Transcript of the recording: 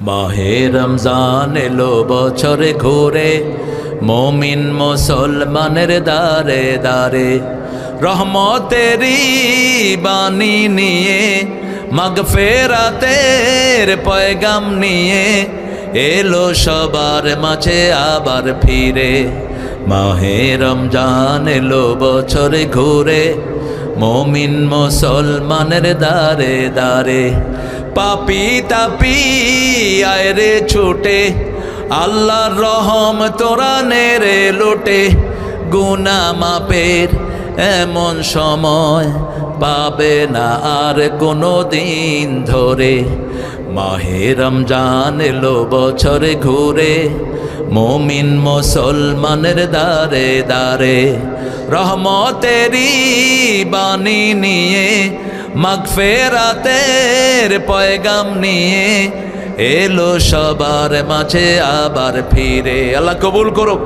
মাহে রমজান এলো বছরে ঘুরে, মমিন মুসলমানের দারে দারে রহমতেরি বাণী নিয়ে, মাগফেরাতের পয়গাম নিয়ে এলো সবার মাঝে আবার ফিরে। মাহে রমজান এলো বছরে ঘুরে, মমিন মুসলমানের দারে দারে পাপি তাপি আয়রে ছুটে। আল্লাহর রহম তোরা নেরে লোটে গুনা মাপের এমন সময় পাবে না আর কোনো দিন ধরে। মাহে রমজান এলো বছরে ঘুরে, মমিন মুসলমানের দারে দারে রহমতেরি বাণী নিয়ে, মাগফেরাতের পয়গাম নিয়ে এলো সবার মাঝে আবার ফিরে। আল্লাহ কবুল করো